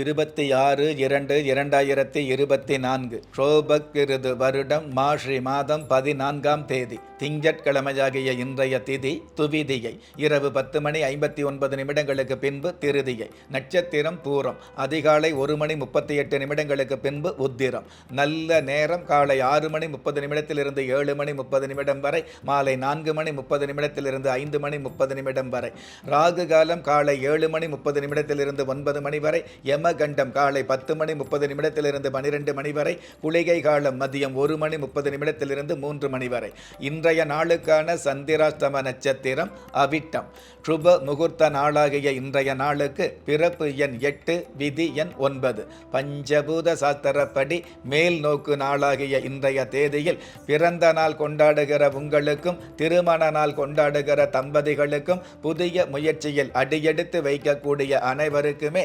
இருபத்தி ஆறு இரண்டு இரண்டாயிரத்தி இருபத்தி நான்கு. ஷோபக்கிருது வருடம் மாஷி மாதம் பதினான்காம் தேதி. திங்கட்கிழமையாகிய இன்றைய திதி துவிதியை. இரவு பத்து மணி ஐம்பத்தி ஒன்பது நிமிடங்களுக்கு பின்பு திருதியை. நட்சத்திரம் பூரம். அதிகாலை ஒரு மணி முப்பத்தி எட்டு நிமிடங்களுக்கு பின்பு உத்திரம். நல்ல நேரம் காலை ஆறு மணி முப்பது நிமிடத்திலிருந்து ஏழு மணி முப்பது நிமிடம் வரை மாலை நான்கு மணி முப்பது நிமிடத்திலிருந்து ஐந்து மணி முப்பது நிமிடம் வரை. ராகு காலம் காலை ஏழு மணி முப்பது நிமிடத்திலிருந்து ஒன்பது மணி வரை யமகண்டம் காலை பத்து மணி முப்பது நிமிடத்திலிருந்து பனிரெண்டு மணி வரை குளிகை காலம் மதியம் ஒரு மணி முப்பது நிமிடத்திலிருந்து மூன்று மணி வரை. இன்றைய நாளுக்கான சந்திராஷ்டம நட்சத்திரம் அவிட்டம். சுப முகூர்த்த நாளாகிய இன்றைய நாளுக்கு பிறப்பு எண் எட்டு விதி எண் ஒன்பது. பஞ்சபூத சாஸ்திரப்படி மேல் நோக்கு நாளாகிய இன்றைய தேதியில் பிறந்த நாள் கொண்டாடுகிற உங்களுக்கும் திருமண நாள் கொண்டாடுகிற தம்பதிகளுக்கும் புதிய முயற்சியில் அடியெடுத்து வைக்கக்கூடிய அனைவருக்குமே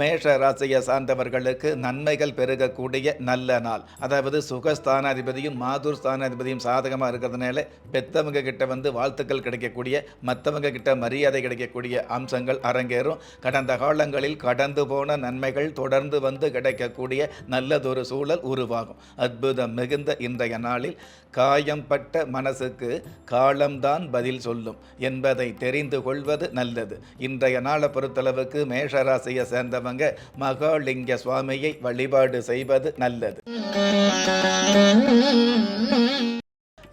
மேஷ ராசியை சார்ந்தவர்களுக்கு நன்மைகள் பெருகக்கூடிய நல்ல நாள். அதாவது சுகஸ்தானாதிபதியும் மாதூர் ஸ்தானாதிபதியும் சாதகமாக இருக்கிறதுனால பெத்தவங்க கிட்ட வந்து வாழ்த்துக்கள் கிடைக்கக்கூடிய மற்றவங்க கிட்ட மரியாதை கிடைக்கக்கூடிய அம்சங்கள் அரங்கேறும். கடந்த காலங்களில் கடந்து போன நன்மைகள் தொடர்ந்து வந்து கிடைக்கக்கூடிய நல்லதொரு சூழல் உருவாகும். அற்புதம் மிகுந்த இன்றைய நாளில் காயம்பட்ட மனசுக்கு காலம்தான் பதில் சொல்லும் என்பதை தெரிந்து கொள்வது நல்லது. இன்றைய நாளை பொறுத்தளவுக்கு மேஷராசியை சேர்ந்தவங்க மகாலிங்க சுவாமியை வழிபாடு செய்வது நல்லது.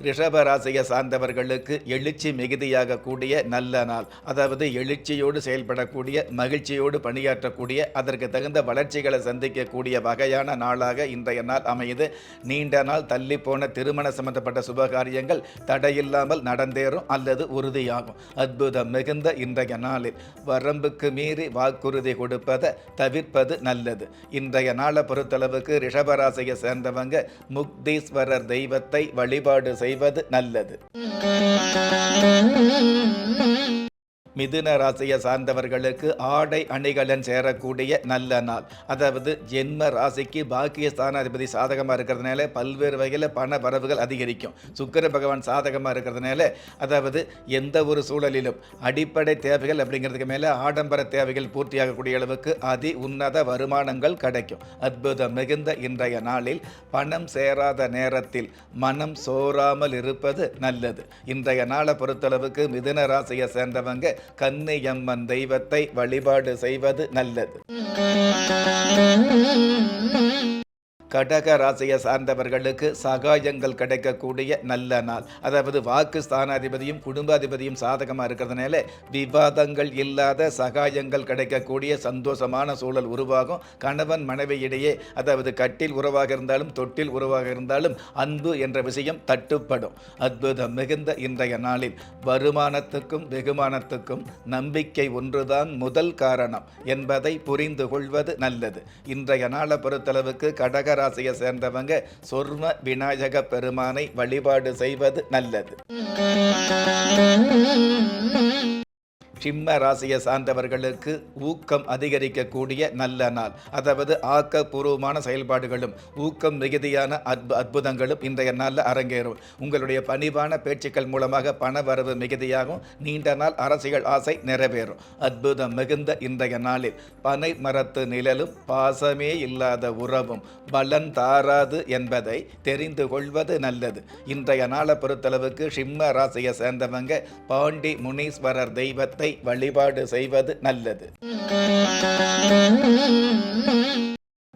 ரிஷபராசியை சார்ந்தவர்களுக்கு எழுச்சி மிகுதியாக கூடிய நல்ல நாள். அதாவது எழுச்சியோடு செயல்படக்கூடிய மகிழ்ச்சியோடு பணியாற்றக்கூடிய அதற்கு தகுந்த வளர்ச்சிகளை சந்திக்கக்கூடிய வகையான நாளாக இன்றைய நாள் அமையுது. நீண்ட நாள் தள்ளி போன திருமண சம்பந்தப்பட்ட சுபகாரியங்கள் தடையில்லாமல் நடந்தேறும் அல்லது உறுதியாகும். அற்புதம் மிகுந்த இன்றைய நாளில் வரம்புக்கு மீறி வாக்குறுதி கொடுப்பதை தவிர்ப்பது நல்லது. இன்றைய நாளை பொறுத்தளவுக்கு ரிஷபராசியை சேர்ந்தவங்க முக்தீஸ்வரர் தெய்வத்தை வழிபாடு செய்வது நல்லது. மிதுன ராசியை சார்ந்தவர்களுக்கு ஆடை அணிகலன் சேரக்கூடிய நல்ல நாள். அதாவது ஜென்ம ராசிக்கு பாக்கியஸ்தான அதிபதி சாதகமாக இருக்கிறதுனால பல்வேறு வகையில் பண வரவுகள் அதிகரிக்கும். சுக்கர பகவான் சாதகமாக இருக்கிறதுனால அதாவது எந்த ஒரு சூழலிலும் அடிப்படை தேவைகள் அப்படிங்கிறதுக்கு மேலே ஆடம்பர தேவைகள் பூர்த்தியாகக்கூடிய அளவுக்கு அதி உன்னத வருமானங்கள் கிடைக்கும். அற்புதம் மிகுந்த இன்றைய நாளில் பணம் சேராத நேரத்தில் மனம் சோறாமல் இருப்பது நல்லது. இன்றைய நாளை பொறுத்தளவுக்கு மிதுன ராசியை சேர்ந்தவங்க கன்னியம்மன் தெய்வத்தை வழிபாடு செய்வது நல்லது. கடக ராசியை சார்ந்தவர்களுக்கு சகாயங்கள் கிடைக்கக்கூடிய நல்ல நாள். அதாவது வாக்கு ஸ்தானாதிபதியும் குடும்பாதிபதியும் சாதகமாக இருக்கிறதுனால விவாதங்கள் இல்லாத சகாயங்கள் கிடைக்கக்கூடிய சந்தோஷமான சூழல் உருவாகும். கணவன் மனைவியிடையே அதாவது கட்டில் உறவாக இருந்தாலும் தொட்டில் உறவாக இருந்தாலும் அன்பு என்ற விஷயம் தட்டுப்படும். அற்புதம் மிகுந்த இன்றைய நாளில் வருமானத்துக்கும் வெகுமானத்துக்கும் நம்பிக்கை ஒன்றுதான் முதல் காரணம் என்பதை புரிந்து கொள்வது நல்லது. இன்றைய நாளை பொறுத்தளவுக்கு கடக ராசியை சேர்ந்தவங்க சொர்ம விநாயக பெருமானை வழிபாடு செய்வது நல்லது. சிம்ம ராசியை சார்ந்தவர்களுக்கு ஊக்கம் அதிகரிக்கக்கூடிய நல்ல நாள். அதாவது ஆக்கப்பூர்வமான செயல்பாடுகளும் ஊக்கம் மிகுதியான அற்பு அற்புதங்களும் இன்றைய நாளில் அரங்கேறும். உங்களுடைய பணிவான பேச்சுக்கள் மூலமாக பண வரவு மிகுதியாகும். நீண்ட நாள் அரசியல் ஆசை நிறைவேறும். அற்புதம் மிகுந்த இன்றைய நாளில் பனை மரத்து நிழலும் பாசமே இல்லாத உறவும் பலன் தாராது என்பதை தெரிந்து கொள்வது நல்லது. இன்றைய நாளை பொறுத்தளவுக்கு சிம்ம ராசியை சேர்ந்தவங்க பாண்டி முனீஸ்வரர் தெய்வத்தை வழிபாடு செய்வது நல்லது.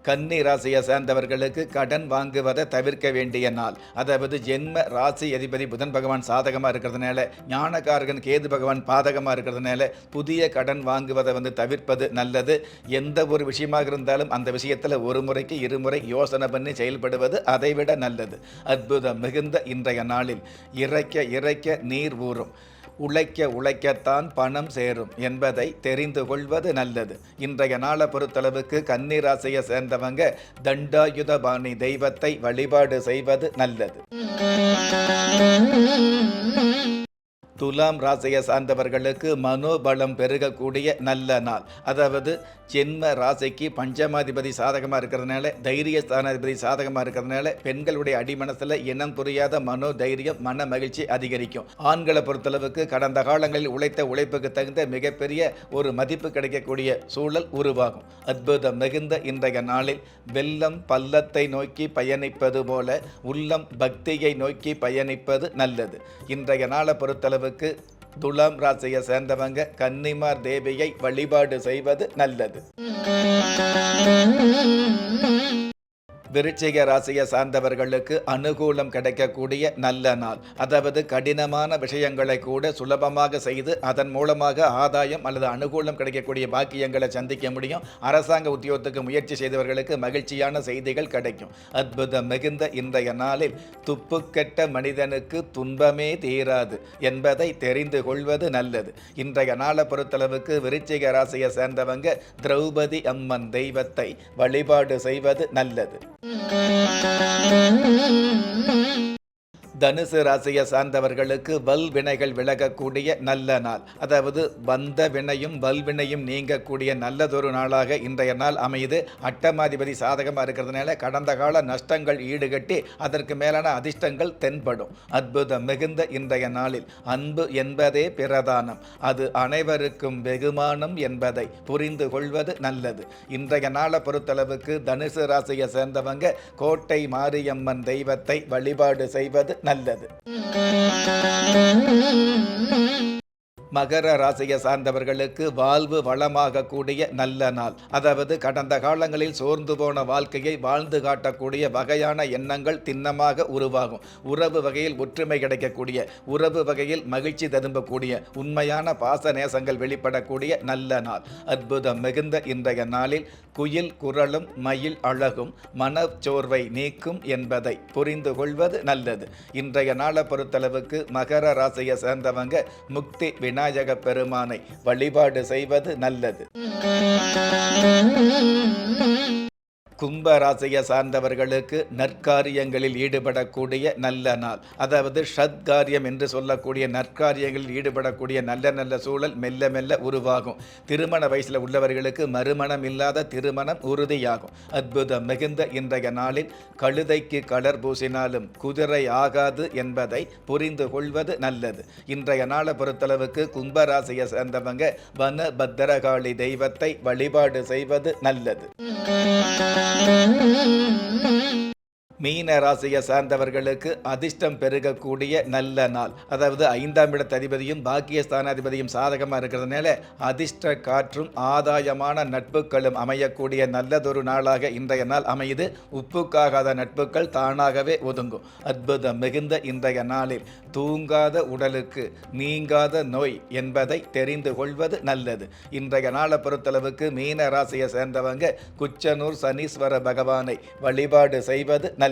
கன்னி ராசியை சேர்ந்தவர்களுக்கு கடன் வாங்குவதை தவிர்க்க வேண்டிய நாள். அதாவது ஜென்ம ராசி அதிபதி புதன் பகவான் சாதகமாக இருக்கிறதுனால ஞானகாரகன் கேது பகவான் பாதகமாக இருக்கிறதுனால புதிய கடன் வாங்குவதை வந்து தவிர்ப்பது நல்லது. எந்த ஒரு விஷயமாக இருந்தாலும் அந்த விஷயத்தில் ஒரு முறைக்கு இருமுறை யோசனை பண்ணி செயல்படுவது அதைவிட நல்லது. அற்புதம் மிகுந்த இன்றைய நாளில். இறைக்க இறைக்க நீர் ஊறும். உழைக்க உழைக்கத்தான் பணம் சேரும் என்பதை தெரிந்து கொள்வது நல்லது. இன்றைய நாளை பொறுத்தளவுக்கு கன்னிராசியை சேர்ந்தவங்க தண்டாயுதபாணி தெய்வத்தை வழிபாடு செய்வது நல்லது. துலாம் ராசியை சார்ந்தவர்களுக்கு மனோபலம் பெருகக்கூடிய நல்ல நாள். அதாவது ஜென்ம ராசிக்கு பஞ்சமாதிபதி சாதகமாக இருக்கிறதுனால தைரிய ஸ்தானாதிபதி சாதகமாக இருக்கிறதுனால பெண்களுடைய அடிமனசில் இனம் புரியாத மனோ தைரியம் மன மகிழ்ச்சி அதிகரிக்கும். ஆண்களை பொறுத்தளவுக்கு கடந்த காலங்களில் உழைத்த உழைப்புக்கு தகுந்த மிகப்பெரிய ஒரு மதிப்பு கிடைக்கக்கூடிய சூழல் உருவாகும். அற்புதம் மிகுந்த இன்றைய நாளில் வெள்ளம் பள்ளத்தை நோக்கி பயணிப்பது போல உள்ளம் பக்தியை நோக்கி பயணிப்பது நல்லது. இன்றைய நாளை பொறுத்தளவுக்கு துலாம் ராசியை சேர்ந்தவங்க கன்னிமார் தேவியை வழிபாடு செய்வது நல்லது. விருச்சிக ராசியை சார்ந்தவர்களுக்கு அனுகூலம் கிடைக்கக்கூடிய நல்ல நாள். அதாவது கடினமான விஷயங்களை கூட சுலபமாக செய்து அதன் மூலமாக ஆதாயம் அல்லது அனுகூலம் கிடைக்கக்கூடிய பாக்கியங்களை சந்திக்க முடியும். அரசாங்க உத்தியோகத்துக்கு முயற்சி செய்தவர்களுக்கு மகிழ்ச்சியான செய்திகள் கிடைக்கும். அற்புதம் மிகுந்த இன்றைய நாளில் துப்புக்கெட்ட மனிதனுக்கு துன்பமே தீராது என்பதை தெரிந்து கொள்வது நல்லது. இன்றைய நாளை பொறுத்தளவுக்கு விருச்சிக ராசியை சேர்ந்தவங்க திரௌபதி அம்மன் தெய்வத்தை வழிபாடு செய்வது நல்லது. Mm-hmm. தனுசு ராசியை சார்ந்தவர்களுக்கு வல்வினைகள் விலகக்கூடிய நல்ல நாள். அதாவது வந்த வினையும் வல்வினையும் நீங்கக்கூடிய நல்லதொரு நாளாக இன்றைய நாள் அமையுது. அட்டமாதிபதி சாதகமாக இருக்கிறதுனால கடந்த கால நஷ்டங்கள் ஈடுகட்டி அதற்கு மேலான அதிர்ஷ்டங்கள் தென்படும். அற்புதம் மிகுந்த இன்றைய நாளில். அன்பு என்பதே பிரதானம். அது அனைவருக்கும் வெகுமானம் என்பதை புரிந்து கொள்வது நல்லது. இன்றைய நாளை பொறுத்தளவுக்கு தனுசு ராசியை சேர்ந்தவங்க கோட்டை மாரியம்மன் தெய்வத்தை வழிபாடு செய்வது நல்லது. மகர ராசியை சார்ந்தவர்களுக்கு வாழ்வு வளமாக கூடிய நல்ல நாள். அதாவது கடந்த காலங்களில் சோர்ந்து போன வாழ்க்கையை வாழ்ந்து காட்டக்கூடிய வகையான எண்ணங்கள் திண்ணமாக உருவாகும். உறவு வகையில் ஒற்றுமை கிடைக்கக்கூடிய உறவு வகையில் மகிழ்ச்சி ததும்பக்கூடிய உண்மையான பாச நேசங்கள் வெளிப்படக்கூடிய நல்ல நாள். அற்புதம் மிகுந்த இன்றைய நாளில் குயில் குரலும் மயில் அழகும் மனச்சோர்வை நீக்கும் என்பதை புரிந்து கொள்வது நல்லது. இன்றைய நாளை பொறுத்தளவுக்கு மகர ராசியை சேர்ந்தவங்க முக்தி வினா விநாயக பெருமானை வழிபாடு செய்வது நல்லது. கும்ப ராசியை சார்ந்தவர்களுக்கு நற்காரியங்களில் ஈடுபடக்கூடிய நல்ல நாள். அதாவது ஷத்காரியம் என்று சொல்லக்கூடிய நற்காரியங்களில் ஈடுபடக்கூடிய நல்ல நல்ல சூழல் மெல்ல மெல்ல உருவாகும். திருமண வயசில் உள்ளவர்களுக்கு மறுமணம் இல்லாத திருமணம் உறுதியாகும். அற்புதம் மிகுந்த இன்றைய நாளில் கழுதைக்கு கலர் பூசினாலும் குதிரை ஆகாது என்பதை புரிந்து கொள்வது நல்லது. இன்றைய நாளை பொறுத்தளவுக்கு கும்பராசியை சேர்ந்தவங்க வன பத்திரகாளி தெய்வத்தை வழிபாடு செய்வது நல்லது. Mm-hmm. மீன ராசியை சார்ந்தவர்களுக்கு அதிர்ஷ்டம் பெருகக்கூடிய நல்ல நாள். அதாவது ஐந்தாம் இடத்த அதிபதியும் பாக்கியஸ்தானாதிபதியும் சாதகமாக இருக்கிறதுனால அதிர்ஷ்ட காற்றும் ஆதாயமான நட்புகளும் அமையக்கூடிய நல்லதொரு நாளாக இன்றைய நாள் அமையுது. உப்புக்காகாத நட்புகள் தானாகவே ஒதுங்கும். அற்புதம் மிகுந்த இன்றைய நாளில் தூங்காத உடலுக்கு நீங்காத நோய் என்பதை தெரிந்து கொள்வது நல்லது. இன்றைய நாளை பொறுத்தளவுக்கு மீன ராசியை சேர்ந்தவங்க குச்சனூர் சனீஸ்வர பகவானை வழிபாடு செய்வது நல்லது.